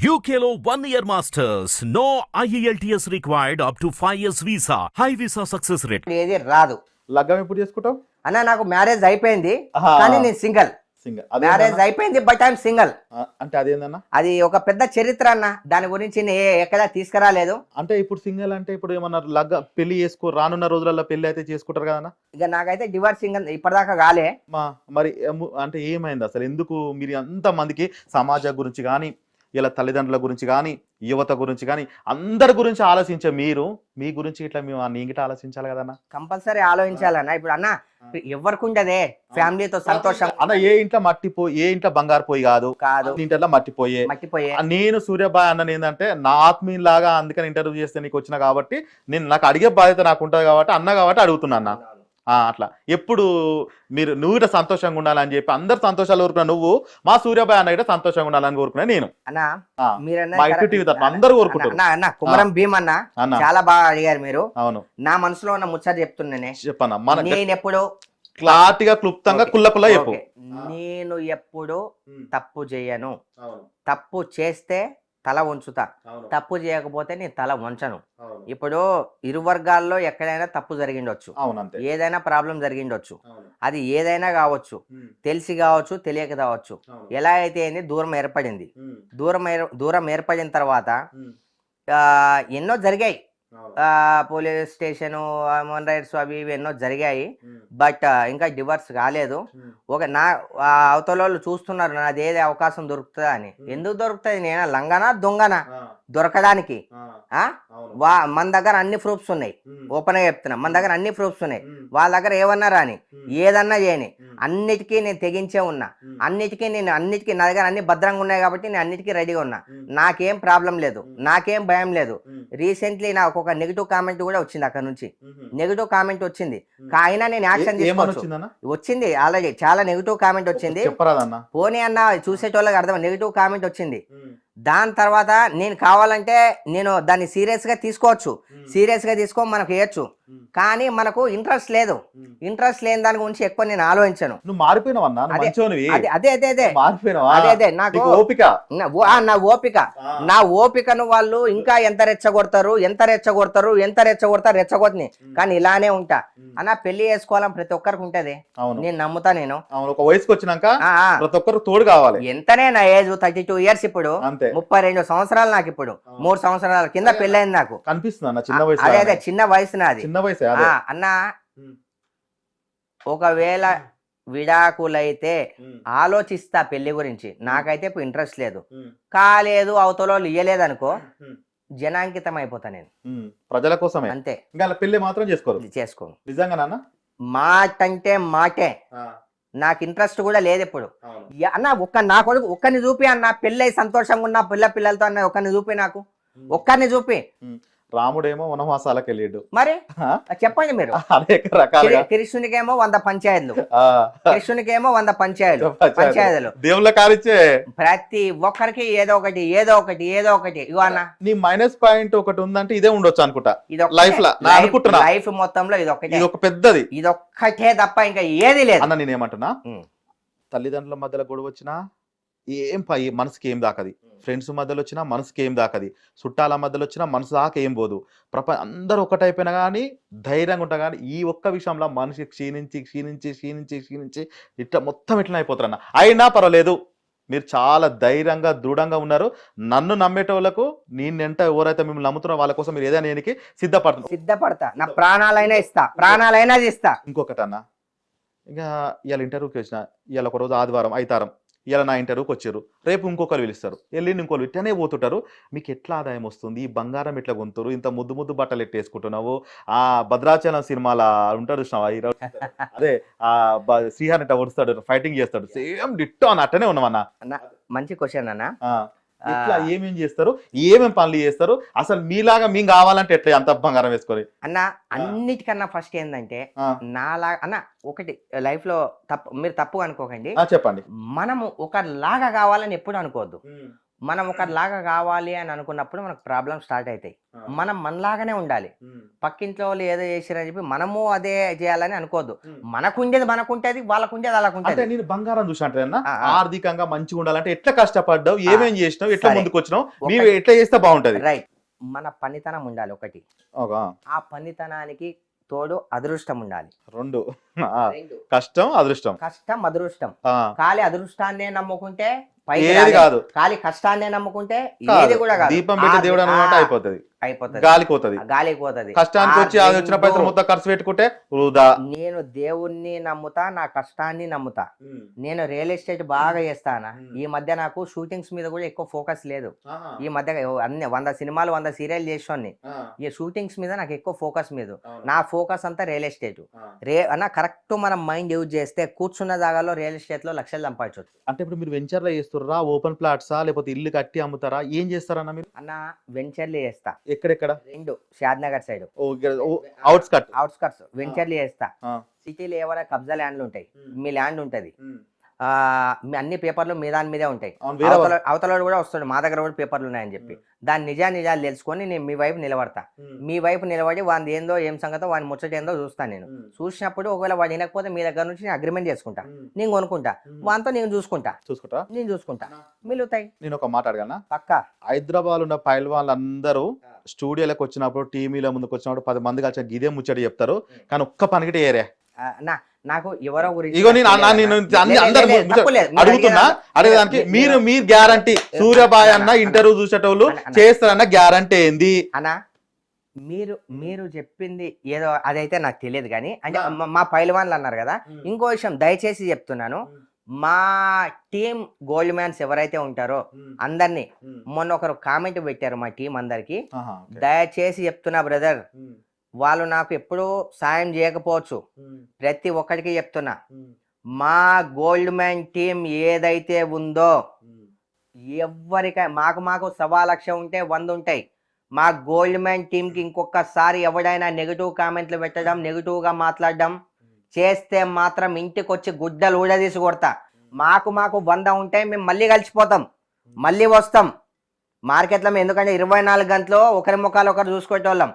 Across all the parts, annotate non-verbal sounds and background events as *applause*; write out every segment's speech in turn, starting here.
One year masters. No E IELTS required up to 5 years visa. High visa success rate. ఏది రాదు. లగ్గం ఎప్పుడు చేసుకుంటావు? అన్న నాకు మ్యారేజ్ అయిపోయింది. కానీ నేను సింగల్ సింగల్ మ్యారేజ్ అయిపోయింది బట్ ఐఎమ్ సింగల్ అంటే అదేందన్నా? అది ఒక పెద్ద చరిత్ర అన్న. దాని గురించి ఎక్కడా తీసుకురాలేదు. అంటే ఇప్పుడు సింగల్ అంటే ఇప్పుడు ఏమన్నా లగ్గ పెళ్ళి చేసుకో రానున్న రోజులలో పెళ్ళి అయితే చేసుకుంటారు కదన్నా ఇక నాకైతే డివోర్స్ సింగల్ ఇప్పటిదాకా కాలే. మా మరి అంటే ఏమైంది అసలు? ఎందుకు మీరు అంత మందికి సమాజం గురించి కానీ ఇలా తల్లిదండ్రుల గురించి కానీ యువత గురించి కానీ అందరి గురించి ఆలోచించే మీరు మీ గురించి ఇట్లా మేము నీగిట ఆలోచించాలి కదన్నా? కంపల్సరీ ఆలోచించాలన్న. ఇప్పుడు అన్న ఎవరికి ఉండదే ఫ్యామిలీతో సంతోషం. అన్న ఏ ఇంట్లో మట్టిపోయి ఏ ఇంట్లో బంగారు పోయి కాదు. కాదు. అన్ని ఇంట్లో మట్టిపోయే మట్టిపోయే నేను సూర్యబాయ్ అన్నది ఏంటంటే నా ఆత్మీయులాగా అందుకని ఇంటర్వ్యూ చేస్తే నీకు వచ్చిన కాబట్టి నేను నాకు అడిగే బాధ్యత నాకు ఉంటుంది కాబట్టి అన్న కాబట్టి అడుగుతున్నా అన్న. అట్లా. ఎప్పుడు మీరు నువ్వు ఇట్లా సంతోషంగా ఉండాలని చెప్పి అందరు సంతోషాలు కోరుకున్నా నువ్వు మా సూర్యబాయ్ అన్న ఇట్లా సంతోషంగా ఉండాలని కోరుకున్నా నేను. మా ఇటు. టీవీ తరఫున అందరూ కోరుకుంటారు. కుమరం భీమ్ అన్న. చాలా బాగా అడిగారు మీరు. అవును. నా మనసులో ఉన్న ముచ్చట చెప్తున్నానే చెప్పన్న మన నేను ఎప్పుడు క్లారిటీగా క్లుప్తంగా. కుల్ల కుల్ల చెప్పు. నేను ఎప్పుడు తప్పు చేయను. తప్పు చేస్తే తల ఉంచుతా తప్పు చేయకపోతే నేను తల వంచను. ఇప్పుడు ఇరు వర్గాల్లో ఎక్కడైనా తప్పు జరిగిండొచ్చు. ఏదైనా ప్రాబ్లం జరిగిండొచ్చు. అది ఏదైనా కావచ్చు. తెలిసి కావచ్చు తెలియక కావచ్చు. ఎలా అయితే ఏంది దూరం ఏర్పడింది. దూరం దూరం ఏర్పడిన తర్వాత ఎన్నో జరిగాయి. పోలీస్ స్టేషను హ్యూమన్ రైట్స్ అవి ఇవి ఎన్నో జరిగాయి బట్ ఇంకా డివర్స్ కాలేదు. ఒక నా అవతల వాళ్ళు చూస్తున్నారు నాది ఏది అవకాశం దొరుకుతుందా అని. ఎందుకు దొరుకుతుంది నేను లంగనా దొంగనా? దొరకడానికి. వా మన దగ్గర అన్ని ప్రూఫ్స్ ఉన్నాయి. ఓపెన్గా చెప్తున్నా. మన దగ్గర అన్ని ప్రూఫ్స్ ఉన్నాయి. వాళ్ళ దగ్గర ఏమన్నా రాని ఏదన్నా చేయని అన్నిటికీ నేను తెగించే ఉన్నా. అన్నిటికీ నేను అన్నిటికీ నా దగ్గర అన్ని భద్రంగా ఉన్నాయి కాబట్టి నేను అన్నిటికీ రెడీగా ఉన్నా. నాకేం ప్రాబ్లం లేదు. నాకేం భయం లేదు. రీసెంట్లీ నాకు ఒక నెగిటివ్ కామెంట్ కూడా వచ్చింది అక్కడ నుంచి. నెగిటివ్ కామెంట్ వచ్చింది. అయినా నేను యాక్షన్ తీసుకోవచ్చు. వచ్చింది ఆల్రెడీ. చాలా నెగిటివ్ కామెంట్ వచ్చింది. పోనీ అన్న చూసేటోళ్ళకి అర్థం నెగిటివ్ కామెంట్ వచ్చింది. దాని తర్వాత నేను కావాలంటే నేను దాన్ని సీరియస్గా తీసుకోవచ్చు. సీరియస్గా తీసుకొని మనకు వేయచ్చు. కానీ మనకు ఇంట్రెస్ట్ లేదు. ఇంట్రెస్ట్ లేని దాని గురించి ఎక్కువ నేను ఆలోచించను. నువ్వు మారిపోయినావన్నా నువ్వు అదే, అదే అదే అదే అదే. మారిపోయినావా? అదే అదే నాకు ఓపిక. నా- ఓ- ఆ, నా ఓపిక. నా ఓపికను వాళ్ళు ఇంకా ఎంత రెచ్చగొడతారు ఎంత రెచ్చగొడతారు ఎంత రెచ్చగొడతారు రెచ్చగొట్టని కానీ ఇలానే ఉంటా. అన్న పెళ్ళి చేసుకోవాలని ప్రతి ఒక్కరికి ఉంటది. నేను నమ్ముతా నేను. ఒక వయసుకి వచ్చినాక. ప్రతి ఒక్కరు తోడు కావాలి. ఎంతనే నా ఏజ్ థర్టీ టూ ఇయర్స్ ఇప్పుడు ముప్పై రెండు సంవత్సరాలు నాకు ఇప్పుడు. మూడు సంవత్సరాల కింద పెళ్ళైంది నాకు. కనిపిస్తుంది అన్న చిన్న వయసు అదే అదే చిన్న వయసు నాది. చిన్న వయసు అదే. ఆ, అన్న ఒకవేళ విడాకులైతే ఆలోచిస్తా పెళ్ళి గురించి. నాకైతే ఇప్పుడు ఇంట్రెస్ట్ లేదు. కాలేదు అవతల వాళ్ళు ఇయ్యలేదు అనుకో జనాంకితం అయిపోతా నేను. ప్రజల కోసమే. అంతే. ఇంకా పెళ్ళి మాత్రం చేసుకోరు. ఇది చేసుకోను. నిజంగా నాన్న? మాట. అంటే మాటే నాకు ఇంట్రెస్ట్ కూడా లేదు ఇప్పుడు. యా- అన్న ఒక్క నా కొడుకు ఒక్కరిని చూపి అన్న పెళ్ళై సంతోషంగా ఉన్న పిల్ల పిల్లలతో అన్న ఒక్కరిని చూపి నాకు. ఒక్కరిని చూపి. రాముడేమో వనవాసాలకు వెళ్ళాడు మరి? చెప్పండి మీరు. అనేక రకాలుగా. కృష్ణునికేమో వంద పంచాయతీలు. కృష్ణునికేమో వంద పంచాయతీలు. పంచాయతీలు. దేవుళ్ళ కారిచ్చే ప్రతి ఒక్కరికి ఏదో ఒకటి ఏదో ఒకటి ఏదో ఒకటి. ఇగో అన్న. నీ మైనస్ పాయింట్ ఒకటి ఉందంటే ఇదే ఉండొచ్చు అనుకుంటా. ఇది Life లా, అనుకుంటున్నా. లైఫ్ మొత్తంలో ఇది ఒకటే ఇది ఒక పెద్దది. ఇది ఒక్కటే తప్ప ఇంకా ఏది లేదు. అన్న నేనేమంటున్నా. తల్లిదండ్రుల మధ్యలో గొడవ వచ్చినా ఏం పై మనసుకి ఏం దాకది? ఫ్రెండ్స్ మధ్యలో వచ్చినా మనసుకి ఏం దాకది? చుట్టాల మధ్యలో వచ్చినా మనసు దాకా ఏం పోదు. ప్రపంచ అందరూ ఒకటైపోయినా కానీ ధైర్యంగా ఉంటా కానీ ఈ ఒక్క విషయంలో మనిషి క్షీణించి క్షీణించి క్షీణించి క్షీణించి ఇట్లా మొత్తం ఇట్లా అయిపోతారన్న. అయినా పర్వాలేదు. మీరు చాలా ధైర్యంగా దృఢంగా ఉన్నారు. నన్ను నమ్మేటోళ్ళకు నేను ఎంత ఎవరైతే మిమ్మల్ని నమ్ముతున్నారో వాళ్ళ కోసం మీరు ఏదైనా నేనికి సిద్ధపడుతున్నారు సిద్ధపడతా. నా ప్రాణాలైనా ఇస్తా. ప్రాణాలైనా తీస్తా. ఇంకొకటి అన్న ఇంకా ఇవాళ ఇంటర్వ్యూకి వచ్చిన. ఇవాళ ఒక రోజు ఆదివారం ఐతారం. ఇవాళ నా ఇంటర్వ్యూకి వచ్చారు. రేపు ఇంకొకరు పిలుస్తారు. వెళ్ళిండి ఇంకోరు ఇట్టనే పోతుంటారు. మీకు ఎట్లా ఆదాయం వస్తుంది? ఈ బంగారం ఎట్లా కొంటారు ఇంత ముద్దు ముద్దు బట్టలు ఎట్టేసుకుంటున్నావు ఆ భద్రాచలం సినిమాల ఉంటాడు చూసినావా? హీరో *laughs* అదే ఆ శ్రీహాన్ ఇట్లా వరుస్తాడు ఫైటింగ్ చేస్తాడు. సేమ్ డిట్టో అని అట్టనే ఉన్నామన్న మంచి క్వశ్చన్ అన్న. ఎట్లా ఏమేం చేస్తారు? ఏమేం పనులు చేస్తారు? అసలు మీలాగా మేము కావాలంటే ఎట్లా అంత బంగారం వేసుకొని? అన్న అన్నిటికన్నా ఫస్ట్ ఏంటంటే నాలా అన్న ఒకటి లైఫ్లో తప్పు మీరు తప్పు అనుకోకండి. చెప్పండి. మనము ఒకలాగా కావాలని ఎప్పుడు అనుకోవద్దు. మనం ఒకరిలాగా కావాలి అని అనుకున్నప్పుడు మనకు ప్రాబ్లమ్ స్టార్ట్ అవుతాయి. మనం మనలాగానే ఉండాలి. పక్కింట్లో వాళ్ళు ఏదో చేసిరని చెప్పి మనము అదే చేయాలని అనుకోవద్దు. మనకుండేది మనకుంటేది వాళ్ళకుండేది అంటే వాళ్ళకుంటేది నేను బంగారం చూసి అంటే ఆ, ఆ. ఆర్థికంగా మంచిగా ఉండాలంటే ఎట్లా కష్టపడ్డావు ఏమేం చేసినావు ఎట్లా. ముందుకు వచ్చినావు నీవు ఎట్లా చేస్తే బాగుంటది? రైట్. మన పనితనం ఉండాలి ఒకటి. ఒక. ఆ పనితనానికి తోడు అదృష్టం ఉండాలి. రెండు. కష్టం అదృష్టం. కష్టం అదృష్టం. ఖాళీ అదృష్టాన్నే నమ్ముకుంటే ఏది రాలేం. కాదు ఖాళీ కష్టాన్నే నమ్ముకుంటే. ఏది కూడా దీపం పెట్టి దేవుడు అనమాట అయిపోతుంది అయిపోతుంది. గాలికి పోతుంది ఆ గాలికి పోతుంది కష్టానికి వచ్చి అది వచ్చిన పైసలు మొత్తం ఖర్చు పెట్టుకుంటే వృధా. నేను దేవుణ్ణి నమ్ముతా నా కష్టాన్ని నమ్ముతా. నేను రియల్ ఎస్టేట్ బాగా చేస్తానా. ఈ మధ్య నాకు షూటింగ్స్ మీద కూడా ఎక్కువ ఫోకస్ లేదు. ఈ మధ్య అన్ని వంద సినిమాలు వంద సీరియల్ చేసాన్ని ఈ షూటింగ్స్ మీద నాకు ఎక్కువ ఫోకస్ మీద నా ఫోకస్ అంతా రియల్ ఎస్టేట్. రే అన్న కరెక్ట్ మనం మైండ్ యూజ్ చేస్తే కూర్చున్న జాగాలో రియల్ ఎస్టేట్లో లక్షలు సంపాదించవచ్చు. అంటే ఇప్పుడు మీరు వెంచర్లో చేస్తుర్రా? ఓపెన్ ప్లాట్సా? లేకపోతే ఇల్లు కట్టి అమ్ముతారా? ఏం చేస్తారన్న మీరు? అన్న వెంచర్లు చేస్తా. ఎక్కడెక్కడ? రెండు Shadnagar side outskirts outskirts వెంచర్లు చేస్తా. సిటీలో ఏమైనా కబ్జా ల్యాండ్లు ఉంటాయి మీ ల్యాండ్ ఉంటది. ఆ, మీ అన్ని పేపర్లు మీ దాని మీదే ఉంటాయి. అవతల కూడా వస్తాడు మా దగ్గర కూడా పేపర్లు ఉన్నాయని చెప్పి. దాని నిజా నిజాలు తెలుసుకొని నేను మీ వైపు నిలబడతా. మీ వైపు నిలబడి వాడి ఏందో ఏం సంగతో వాడి ముచ్చట ఏందో చూస్తాను నేను. చూసినప్పుడు ఒకవేళ వాడు వినకపోతే మీ దగ్గర నుంచి నేను అగ్రిమెంట్ చేసుకుంటా. నేను కొనుక్కుంటా. వానితో నేను చూసుకుంటా. చూసుకుంటా? నేను చూసుకుంటా. మిలుతాయి నేను ఒక మాట అడగనా? పక్క. హైదరాబాద్ ఉన్న పైల్ వాళ్ళందరూ స్టూడియోలకు వచ్చినప్పుడు టీవీలో ముందుకు వచ్చినప్పుడు పది మంది కలిసి ఇదే ముచ్చట చెప్తారు. కానీ ఒక్క పనికిటే ఏరే. నాకు ఎవరో గురించి ఇగో నేను నేను అడుగుతున్నా మీరు మీరు గ్యారంటీ సూర్యబాయ్ అన్న ఇంటర్వ్యూ చూసేటోళ్ళు. చేస్తారన్న గ్యారంటీ ఏంది? అన్నా మీరు మీరు చెప్పింది ఏదో అదైతే నాకు తెలియదు కానీ అంటే మా- మా పైలవాన్లు అన్నారు కదా ఇంకో విషయం దయచేసి చెప్తున్నాను. మా టీం గోల్డ్ మ్యాన్స్ ఎవరైతే ఉంటారో అందరినీ మొన్న ఒకరు కామెంట్ పెట్టారు మా టీం అందరికి. దయచేసి చెప్తున్నా బ్రదర్. వాళ్ళు నాకు ఎప్పుడూ సాయం చేయకపోవచ్చు. ప్రతి ఒక్కరికి చెప్తున్నా. మా గోల్డ్ మ్యాన్ టీం ఏదైతే ఉందో ఎవరికై మాకు మాకు సవా లక్ష ఉంటే వంద ఉంటాయి. మా గోల్డ్ మ్యాన్ టీంకి ఇంకొకసారి ఎవడైనా నెగిటివ్ కామెంట్లు పెట్టడం నెగిటివ్గా మాట్లాడడం చేస్తే మాత్రం ఇంటికి వచ్చి గుడ్డలు ఊడదీసి కొడతా. మాకు మాకు వంద ఉంటే మేము మళ్ళీ కలిసిపోతాం. మళ్ళీ వస్తాం. మార్కెట్లో మేము ఎందుకంటే ఇరవై నాలుగు గంటలు ఒకరి ముఖాలు ఒకరు చూసుకునేటోళ్ళం.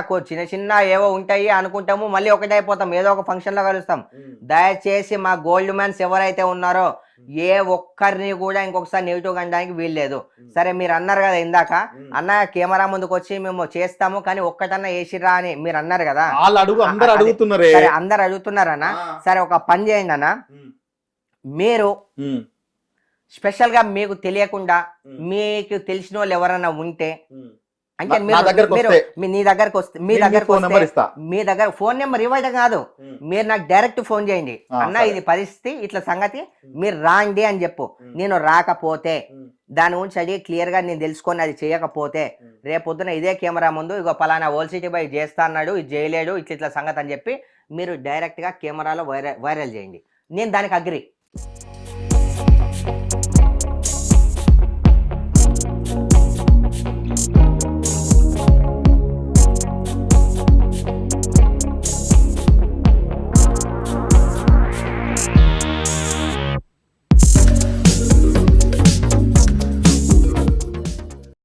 కొ- చిన్న చిన్న ఏవో ఉంటాయి అనుకుంటాము మళ్ళీ ఒకటే అయిపోతాం ఏదో ఒక ఫంక్షన్లో కలుస్తాం. దయచేసి మా గోల్డ్ మ్యాన్స్ ఎవరైతే ఉన్నారో ఏ ఒక్కరిని కూడా ఇంకొకసారి నెగిటివ్ అనడానికి వీల్లేదు. సరే మీరు అన్నారు కదా ఇందాక. అన్న కెమెరా ముందుకు వచ్చి మేము చేస్తాము కానీ ఒక్కటన్నా వేసిరా అని మీరు అన్నారు కదా. అందరు అదే. అడుగుతున్నారే. సరే అందరు అడుగుతున్నారన్న సరే ఒక పని చేయండి అన్న. మీరు ఉమ్, స్పెషల్గా మీకు తెలియకుండా మీకు తెలిసిన వాళ్ళు ఎవరైనా ఉంటే అంటే నా- దగ్గరకు వస్తే. మీ- దగ్గరకు వస్తే మీ దగ్గరకు ఫోన్ నెంబర్ వస్తే ఇస్తా. మీ దగ్గర ఫోన్ నెంబర్ ఇవ్వడం కాదు. మీరు నాకు డైరెక్ట్ ఫోన్ చేయండి. అన్న. ఇది పరిస్థితి ఇట్లా సంగతి మీరు రాండి అని చెప్పు. నేను రాకపోతే దాని గురించి అడిగి క్లియర్గా నేను తెలుసుకొని అది చేయకపోతే రేపొద్దున ఇదే కెమెరా ముందు ఇగో పలానా ఓల్ సిటీ బై చేస్తా అన్నాడు ఇది చేయలేడు ఇట్లా ఇట్లా సంగతి అని చెప్పి మీరు డైరెక్ట్గా కెమెరాలో వైరల్ వైరల్ చేయండి. నేను దానికి అగ్రి